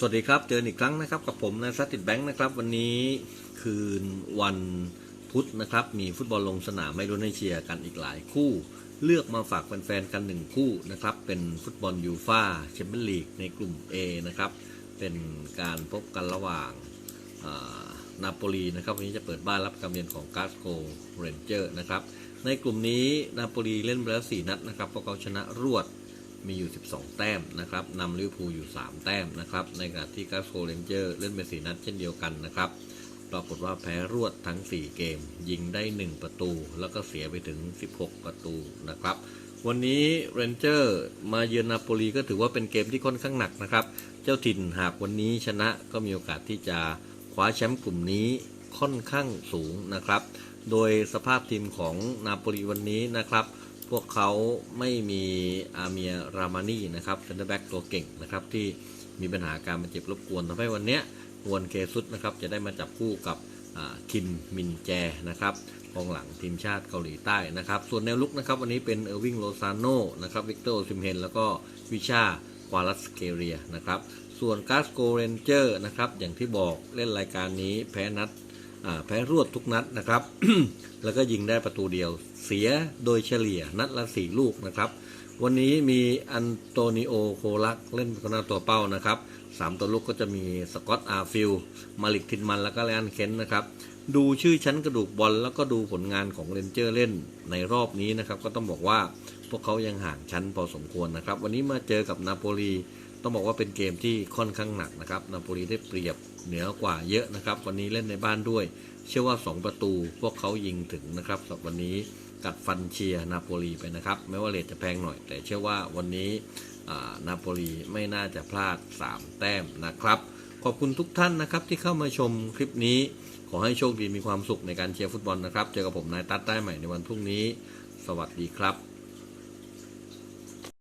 สวัสดีครับ เจออีกครั้งนะครับกับผมนะซัตติดแบงค์นะครับวันนี้คืนวันพุธนะครับ มีฟุตบอลลงสนามไม่รู้ให้เชียร์กันอีกหลายคู่ เลือกมาฝากแฟนๆกันหนึ่งคู่นะครับ เป็นฟุตบอลยูฟาแชมเปี้ยนลีกในกลุ่ม A นะครับ เป็นการพบกันระหว่างนาโปลีนะครับวันนี้จะเปิดบ้านรับการเยือนของกาสโกเรนเจอร์นะครับในกลุ่มนี้นาโปลีเล่นไปแล้ว4นัดนะครับพวกเขาชนะรวด มีอยู่ 12 แต้มนะครับนำลิเวอร์พูลอยู่ 3 แต้มนะครับ ในขณะที่กาสโกเรนเจอร์เล่นไป4นัดเช่นเดียวกันนะครับปรากฏว่าแพ้รวดทั้ง 4 เกม ยิงได้ 1 ประตู แล้วก็เสียไปถึง 16 ประตูนะครับ วันนี้เรนเจอร์มาเยือนนาโปลีก็ถือว่าเป็นเกมที่ค่อนข้างหนักนะครับ เจ้าถิ่นหากวันนี้ชนะก็มีโอกาสที่จะคว้าแชมป์กลุ่มนี้ค่อนข้างสูงนะครับ โดยสภาพทีมของนาโปลีวันนี้นะครับ พวกเขาไม่มีอาเมียรามานีนะครับเซนเตอร์แบ็กตัวเก่งนะครับที่มีปัญหาการบาดเจ็บรบกวนทำให้วันนี้ยฮวนเคซุสนะครับจะได้มาจับคู่กับคิมมินแจนะครับกองหลังทีมชาติเกาหลีใต้นะครับ ส่วนแนวลุกนะครับวันนี้เป็นเออร์วิงโลซานโนนะครับวิกเตอร์ซิมเฮนแล้วก็วิชาควาลัสเกเรียนะครับ ส่วนกาสโกเรนเจอร์นะครับอย่างที่บอกเล่นรายการนี้แพ้นัด แพ้รวดทุกนัดนะครับ แล้วก็ยิงได้ประตูเดียว เสียโดยเฉลี่ยนัดละสี่ลูกนะครับ วันนี้มีอันโตนิโอโคลักเล่นเป็นหน้าตัวเป้านะครับสามตัวลูกก็จะมีสกอตอาร์ฟิล มาลิกทินมันแล้วก็แลนเคนนะครับ ดูชื่อชั้นกระดูกบอลแล้วก็ดูผลงานของเรนเจอร์เล่นในรอบนี้นะครับ ก็ต้องบอกว่าพวกเขายังห่างชั้นพอสมควรนะครับ วันนี้มาเจอกับนาโปลี ต้องบอกว่าเป็นเกมที่ค่อนข้างหนักนะครับนาโปลีได้เปรียบเหนือกว่าเยอะนะครับ วันนี้เล่นในบ้านด้วย เชื่อว่า 2 ประตูพวกเขายิงถึงนะครับสำหรับวันนี้กัดฟันเชียร์นาโปลีไปนะครับแม้ว่าเรทจะแพงหน่อย แต่เชื่อว่าวันนี้นาโปลีไม่น่าจะพลาด 3 แต้มนะครับ ขอบคุณทุกท่านนะครับที่เข้ามาชมคลิปนี้ ขอให้โชคดีมีความสุขในการเชียร์ฟุตบอลนะครับ เจอกับผมนายตัดได้ใหม่ในวันพรุ่งนี้ สวัสดีครับ